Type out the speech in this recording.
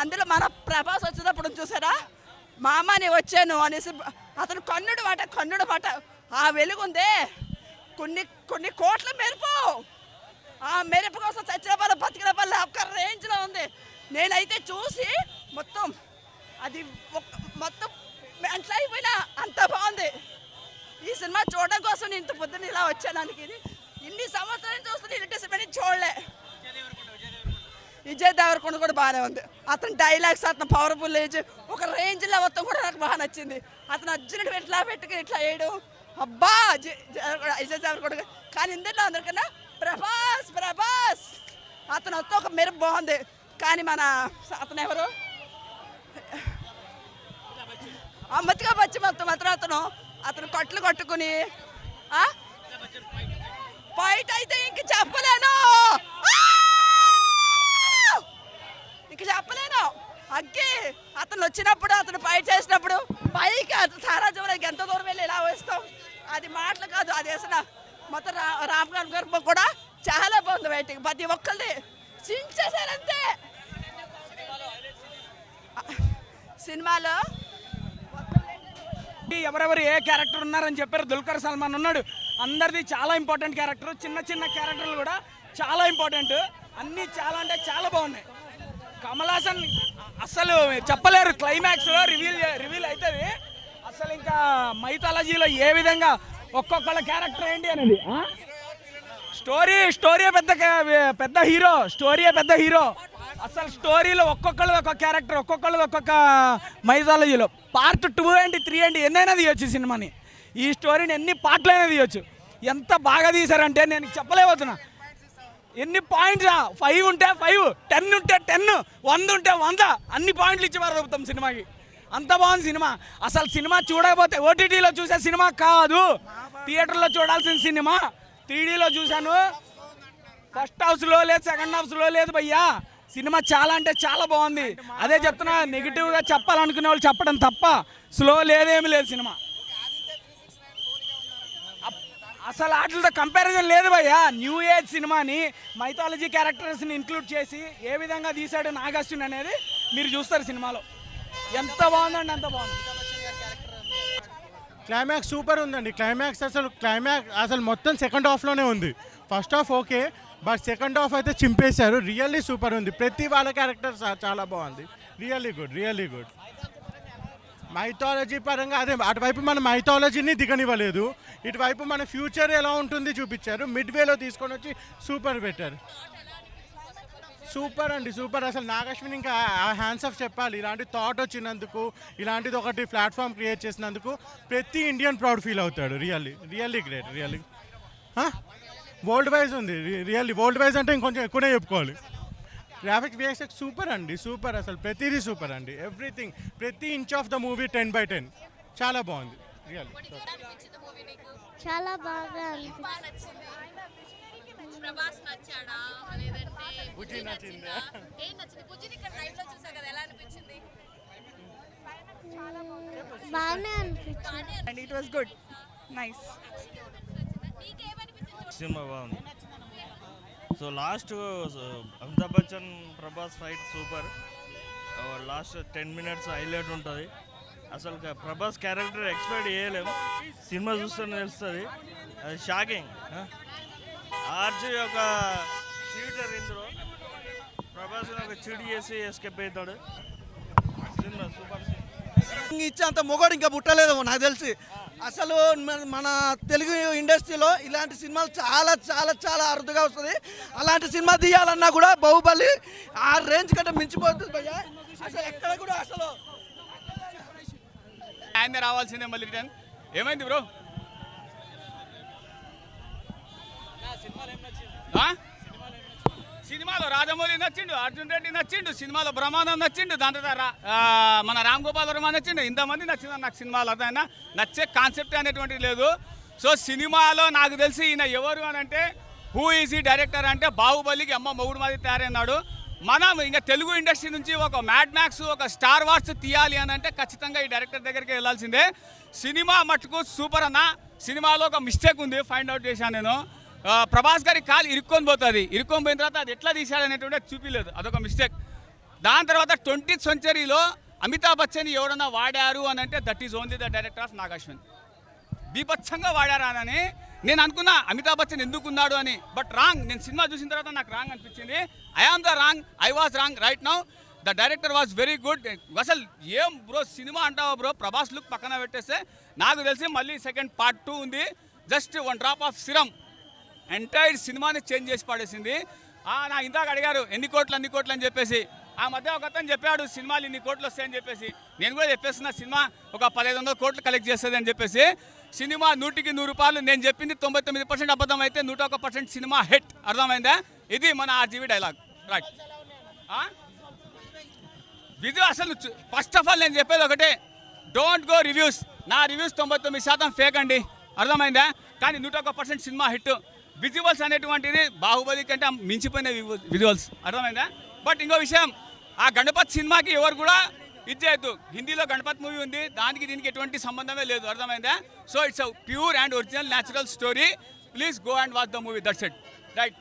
అందులో మన ప్రభాస్ వచ్చినప్పుడు చూసారా? మామ నేను వచ్చాను అనేసి అతను కన్నుడు మాట కన్నుడు మాట ఆ వెలుగుందే. కొన్ని కొన్ని కోట్ల మెరుపు. ఆ మెరుపు కోసం చచ్చిన వాళ్ళ బతికిన వాళ్ళ ఒక్క రేంజ్లో ఉంది. నేనైతే చూసి మొత్తం అది ఒక్క- మొత్తం అట్లా అయిపోయినా అంత బాగుంది. ఈ సినిమా చూడడం కోసం నేను ఇంత పొద్దున్న ఇలా వచ్చాడానికి ఇది. ఇన్ని సంవత్సరాలు చూస్తుంది ఇలాంటి సినిమాని చూడలే. విజయ్ దేవరకొండ కూడా బాగానే ఉంది. అతని డైలాగ్స్ అతను పవర్ఫుల్ ఏజ్ ఒక రేంజ్లో మొత్తం కూడా నాకు బాగా నచ్చింది. అతను అర్జునుడు ఇట్లా పెట్టుకుని ఇట్లా వేయడం. అబ్బా! జ- విజయ్ దేవరకొండ కానీ ఇందులో అందరికన్నా ప్రభాస్ ప్రభాస్! అతను మొత్తం ఒక మెరుపు బాగుంది. కానీ మన అతను ఎవరు? అమ్మతిగా వచ్చి మొత్తం మాత్రం అతను. అతను కట్లు కట్టుకుని బయట ఫైట్ అయితే ఇంక చెప్పలేను! ఆ! అగ్గి అతను వచ్చినప్పుడు అతను ఫైట్ చేసినప్పుడు పైకి అతను సారా జమలకి ఎంత దూరం వెళ్ళి ఇలా వేస్తాం అది మాటలు కాదు అది వేసిన మొత్తం రా రామ్ గారి గారు కూడా చాలా బాగుంది బయటికి ప్రతి ఒక్కరిది చించేశారంతే. సినిమాలో ఎవరెవరు ఏ క్యారెక్టర్ ఉన్నారని చెప్పారు? దుల్కర్ సల్మాన్ ఉన్నాడు. అందరిది చాలా ఇంపార్టెంట్ క్యారెక్టర్ చిన్న చిన్న క్యారెక్టర్లు కూడా చాలా ఇంపార్టెంట్ అన్నీ చాలా అంటే చాలా బాగున్నాయి. కమల్ హాసన్ అసలు చెప్పలేరు క్లైమాక్స్లో రివీల్ రివీల్ అవుతుంది అసలు ఇంకా మైథాలజీలో ఏ విధంగా ఒక్కొక్కళ్ళ క్యారెక్టర్ ఏంటి అనేది స్టోరీ స్టోరీ పెద్ద పెద్ద హీరో స్టోరీ పెద్ద హీరో అసలు స్టోరీలో ఒక్కొక్కళ్ళు ఒక్కొక్క క్యారెక్టర్ ఒక్కొక్కళ్ళు ఒక్కొక్క మైథాలజీలో. పార్ట్ టూ అండి త్రీ అండి ఎన్నైనా తీయొచ్చు ఈ సినిమాని. ఈ స్టోరీని ఎన్ని పార్ట్లైనా తీయొచ్చు. ఎంత బాగా తీశారంటే నేను చెప్పలేకపోతున్నా. ఎన్ని పాయింట్స్ ఫైవ్ ఉంటే ఫైవ్ టెన్ ఉంటే టెన్ వంద ఉంటే వంద. అన్ని పాయింట్లు ఇచ్చేవారు చెబుతాం సినిమాకి. అంత బాగుంది సినిమా. అసలు సినిమా చూడకపోతే ఓటీటీలో చూసే సినిమా కాదు. థియేటర్లో చూడాల్సిన సినిమా. త్రీడీలో చూశాను. ఫస్ట్ హౌస్లో లేదు సెకండ్ హౌస్లో లేదు భయ్యా. సినిమా చాలా అంటే చాలా బాగుంది. అదే చెప్తున్నా నెగిటివ్గా చెప్పాలనుకునే వాళ్ళు చెప్పడం తప్ప స్లో లేదేమి లేదు సినిమా. అసలు వాటితో కంపారిజన్ లేదు భయ్యా. న్యూ ఏజ్ సినిమాని మైథాలజీ క్యారెక్టర్స్ని ఇంక్లూడ్ చేసి ఏ విధంగా తీశాడు నాగార్జున అనేది మీరు చూస్తారు సినిమాలో. ఎంత బాగుందండి అంత బాగుంది. క్లైమాక్స్ సూపర్ ఉందండి. క్లైమాక్స్ అసలు క్లైమాక్స్ అసలు మొత్తం సెకండ్ హాఫ్లోనే ఉంది. First half okay but second half అయితే చింపేశారు. రియల్లీ సూపర్ ఉంది. ప్రతి వాళ్ళ క్యారెక్టర్ చాలా బాగుంది. Really good really good mythology పరంగా అదే అటువైపు మన మైథాలజీని దిగనివ్వలేదు. ఇటువైపు మన ఫ్యూచర్ ఎలా ఉంటుంది చూపించారు. మిడ్ వేలో తీసుకొని వచ్చి సూపర్ పెట్టారు. సూపర్ అండి సూపర్ అసలు నాగశ్విని ఇంకా హ్యాండ్స్ ఆఫ్ చెప్పాలి. ఇలాంటి థాట్ వచ్చినందుకు ఇలాంటిది ఒకటి ప్లాట్ఫామ్ క్రియేట్ చేసినందుకు ప్రతి ఇండియన్ ప్రౌడ్ ఫీల్ అవుతాడు. Really really great really world wise ఉంది. రియల్లీ వరల్డ్ వైజ్ అంటే ఇంకొంచెం ఎక్కువనే చెప్పుకోవాలి. గ్రాఫిక్స్ విఎక్స్ఎక్స్ సూపర్ అండి సూపర్ అసలు ప్రతిదీ సూపర్ అండి. ఎవ్రీథింగ్ ప్రతి inch of the movie ten by ten చాలా బాగుంది రియల్లీ చాలా బాగా అనిపించింది. బాగా నచ్చింది. ప్రభాస్ నచ్చాడా లేదంటే బుజ్జి నచ్చిందా? ఏం నచ్చింది? బుజ్జిని ఇక్కడ లైవ్లో చూసా కదా ఎలా అనిపించింది? బాగానే అనిపించింది. బాగానే and it was good nice నీకేమనిపించింది? సినిమా బాగుంది. So last Amitabh Bachchan Prabhas fight super. Last ten minutes highlight ఉంటుంది. అసలు ప్రభాస్ క్యారెక్టర్ ఎక్స్పెక్ట్ చేయలేము సినిమా చూస్తేనే తెలుస్తుంది. అది షాకింగ్ ఆర్జీ ఒక చీటర్ ఇందులో. ప్రభాస్ ఒక చీట్ చేసి ఎస్కేప్ అవుతాడు. సినిమా సూపర్ సినిమా. ఇచ్చేంత మొగోడు ఇంకా పుట్టలేదు నాకు తెలిసి. అసలు మన- మన తెలుగు ఇండస్ట్రీలో ఇలాంటి సినిమాలు చాలా చాలా చాలా అరుదుగా వస్తుంది. అలాంటి సినిమా తీయాలన్నా కూడా బాహుబలి ఆ రేంజ్ కంటే మించిపోతుంది భయ్యా. అసలు ఎక్కడ కూడా అసలు ఆయన రావాల్సిందే మళ్ళీ రిటర్న్ ఏమైంది బ్రో ఆ? సినిమాలో రాజమౌళి నచ్చిండు అర్జున్ రెడ్డి నచ్చిండు సినిమాలో బ్రహ్మానందం నచ్చిండు దాని మన రామ్ గోపాల్ వర్మ నచ్చిండు ఇంతమంది నచ్చింది నాకు సినిమాలో అదైనా నచ్చే కాన్సెప్ట్ అనేటువంటిది లేదు. సో సినిమాలో నాకు తెలిసి ఈయన ఎవరు అని అంటే హూ ఈజ్ ఈ డైరెక్టర్ అంటే బాహుబలికి అమ్మ మొగుడు మాది తయారైనాడు. మనం ఇంకా తెలుగు ఇండస్ట్రీ నుంచి ఒక మ్యాడ్ మ్యాక్స్ ఒక స్టార్ వార్స్ తీయాలి అని అంటే ఖచ్చితంగా ఈ డైరెక్టర్ దగ్గరికి వెళ్ళాల్సిందే. సినిమా మట్టుకు సూపర్ అన్న. సినిమాలో ఒక మిస్టేక్ ఉంది ఫైండ్ అవుట్ చేశాను నేను. ప్రభాస్ గారి కాలు ఇరుక్కొని పోతుంది. ఇరుక్కొని పోయిన తర్వాత అది ఎట్లా తీశాడనేటువంటి చూపించలేదు అదొక మిస్టేక్ దాని తర్వాత ట్వంటీ సెంచరీలో అమితాబ్ బచ్చన్ ఎవరన్నా వాడారు అని అంటే that is only the director of Nag Ashwin బీభత్సంగా వాడారానని నేను అనుకున్నా అమితాబ్ బచ్చన్ ఎందుకు ఉన్నాడు అని. బట్ రాంగ్ నేను సినిమా చూసిన తర్వాత నాకు రాంగ్ అనిపించింది. I am the wrong I was wrong right now the director was very good అసలు ఏం బ్రో సినిమా అంటావా బ్రో? ప్రభాస్ లుక్ పక్కన పెట్టేస్తే నాకు తెలిసి మళ్ళీ సెకండ్ పార్ట్ టూ ఉంది. Just one drop of serum entire సినిమాని చేంజ్ చేసి పడేసింది. ఆ, నా ఇందాక అడిగారు ఎన్ని కోట్లు అన్ని కోట్లు? అని చెప్పేసి. ఆ మధ్య ఒక అతను చెప్పాడు సినిమాలు ఇన్ని కోట్లు వస్తాయని చెప్పేసి. నేను కూడా చెప్పేస్తున్నా సినిమా ఒక పదిహేను వందల కోట్లు కలెక్ట్ చేస్తుంది అని చెప్పేసి. సినిమా నూటికి నూరు రూపాయలు నేను చెప్పింది తొంభై తొమ్మిది పర్సెంట్ అబద్ధం అయితే నూట ఒక పర్సెంట్ సినిమా హిట్. అర్థమైందా? ఇది మన ఆర్జీవీ డైలాగ్ రైట్ విధు అసలు ఫస్ట్ ఆఫ్ ఆల్ నేను చెప్పేది ఒకటే. డోంట్ గో రివ్యూస్ నా రివ్యూస్ తొంభై తొమ్మిది శాతం ఫేక్ అండి. అర్థమైందా? కానీ నూట ఒక పర్సెంట్ సినిమా హిట్. విజువల్స్ అనేటువంటిది బాహుబలి కంటే మించిపోయిన విజువల్స్ అర్థమైందా? బట్ ఇంకో విషయం ఆ గణపతి సినిమాకి ఎవరు కూడా ఇది చేయొద్దు హిందీలో గణపతి మూవీ ఉంది దానికి దీనికి ఎటువంటి సంబంధమే లేదు. అర్థమైందా? So it's pure and original natural story please go and watch the movie that's it right